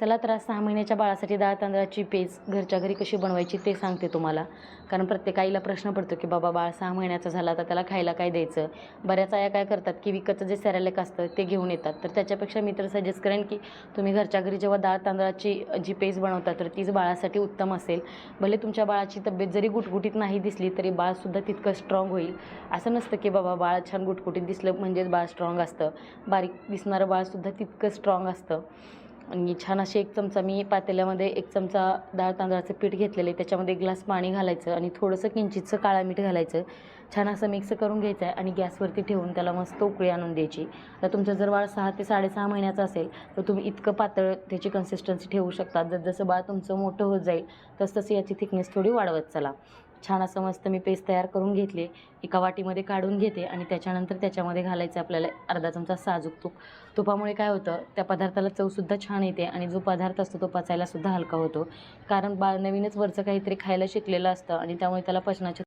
चला तर आज सहा महिन्याच्या बाळासाठी डाळ तांदळाची पेज घरच्या घरी कशी बनवायची ते सांगते तुम्हाला. कारण प्रत्येक आईला प्रश्न पडतो की बाबा बाळ सहा महिन्याचा झाला तर त्याला खायला काय द्यायचं? बऱ्याच आया काय करतात की विकतचं जे सॅरेलेक असतं ते घेऊन येतात. तर त्याच्यापेक्षा मी तर सजेस्ट करेन की तुम्ही घरच्या घरी जेव्हा डाळ तांदळाची जी पेज बनवता तर तीच बाळासाठी उत्तम असेल. भले तुमच्या बाळाची तब्येत जरी गुटगुटीत नाही दिसली तरी बाळसुद्धा तितकं स्ट्रॉंग होईल. असं नसतं की बाबा बाळ छान गुटगुटीत दिसलं म्हणजेच बाळ स्ट्रॉंग असतं. बारीक दिसणारं बाळसुद्धा तितकं स्ट्रॉंग असतं. आणि छान असे एक चमचा मी पातेल्यामध्ये एक चमचा डाळ तांदळाचं पीठ घेतलेलं आहे. त्याच्यामध्ये एक ग्लास पाणी घालायचं आणि थोडंसं किंचितचं काळा मीठ घालायचं. छान असं मिक्स करून घ्यायचं आहे आणि गॅसवरती ठेवून त्याला मस्त उकळी आणून द्यायची. आता तुमचं जर बाळ सहा ते साडेसहा महिन्याचं असेल तर तुम्ही इतकं पातळ त्याची कन्सिस्टन्सी ठेवू शकता. जर जसं बाळ तुमचं मोठं होत जाईल तसं तसं याची थिकनेस थोडी वाढवत चला. छान असं मस्त मी पेस्ट तयार करून घेतले. एका वाटीमध्ये काढून घेते आणि त्याच्यानंतर त्याच्यामध्ये घालायचं आपल्याला अर्धा चमचा साजूक तूप. तुपामुळे काय होतं त्या पदार्थाला चवसुद्धा छान येते आणि जो पदार्थ असतो तो पचायलासुद्धा हलका होतो. कारण बाळ नवीनच वरचं काहीतरी खायला शिकलेलं असतं आणि त्यामुळे त्याला पचनाच्या